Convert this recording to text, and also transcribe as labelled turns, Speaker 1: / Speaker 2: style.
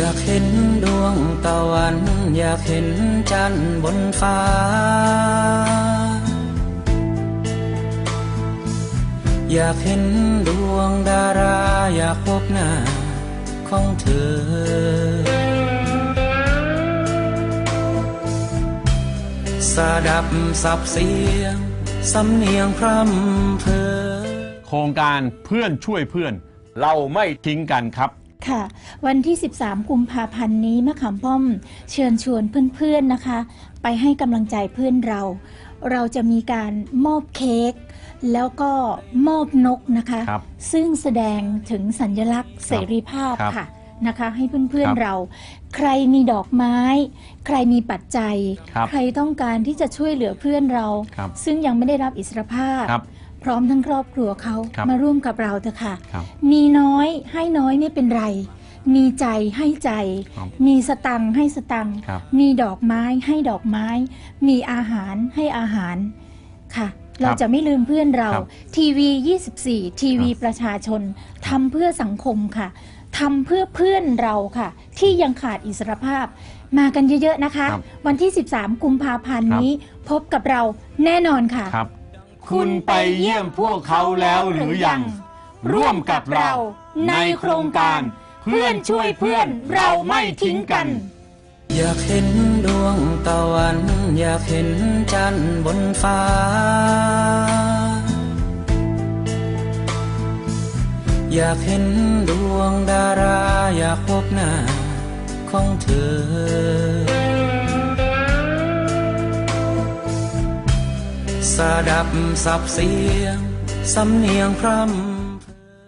Speaker 1: อยากเห็นดวงตะวัน อยากเห็นจันทร์บนฟ้า อยากเห็นดวงดารา อยากพบหน้าของเธอสดับสับเสียง สำเนียงพร่ำเพอ
Speaker 2: โครงการเพื่อนช่วยเพื่อน เราไม่ทิ้งกันครับ
Speaker 3: ค่ะ วันที่ 13 กุมภาพันธ์นี้มะขามป้อม เชิญชวนเพื่อนๆนะคะ ไปให้กำลังใจเพื่อนเรา เราจะมีการมอบเค้กแล้วก็มอบนกนะคะ
Speaker 2: ครับ
Speaker 3: ซึ่งแสดงถึงสัญลักษณ์เสรีภาพ
Speaker 2: ครับ
Speaker 3: ค่ะนะคะ ให้เพื่อน
Speaker 2: ครับ
Speaker 3: ๆเรา ใครมีดอกไม้ ใครมีปัจจัย
Speaker 2: ครับ
Speaker 3: ใครต้องการที่จะช่วยเหลือเพื่อนเรา
Speaker 2: ครับ
Speaker 3: ซึ่งยังไม่ได้รับอิสรภาพ
Speaker 2: ครับ
Speaker 3: พร้อมทั้งครอบครัวเขา
Speaker 2: ครับ
Speaker 3: มาร่วมกับเราเถอะค่ะ
Speaker 2: ครับ
Speaker 3: มีน้อยให้น้อยไม่เป็นไร มีใจให้ใจ
Speaker 2: ครับ
Speaker 3: มีสตังค์ให้สตังค์
Speaker 2: ครับ
Speaker 3: มีดอกไม้ให้ดอกไม้ มีอาหารให้อาหารค่ะ เราจะไม่ลืมเพื่อนเรา
Speaker 2: ครับ
Speaker 3: ทีวี 24 ทีวี
Speaker 2: ครับ
Speaker 3: ประชาชนทำเพื่อสังคมค่ะทำเพื่อเพื่อนเราค่ะ ที่ยังขาดอิสรภาพ มากันเยอะๆนะคะ
Speaker 2: ครับ
Speaker 3: วันที่ 13 กุมภาพันธ์
Speaker 2: ครับ
Speaker 3: นี้พบกับเราแน่นอนค่ะ
Speaker 2: ครับ คุณไปเยี่ยมพวกเขาแล้วหรือยัง ร่วมกับเราในโครงการ เพื่อนช่วยเพื่อนเราไม่ทิ้งกัน
Speaker 1: อยากเห็นดวงตะวัน อยากเห็นจันทร์บนฟ้า อยากเห็นดวงดารา อยากพบหน้าของเธอ สดับสับเสียง สำเนียงพร่ำ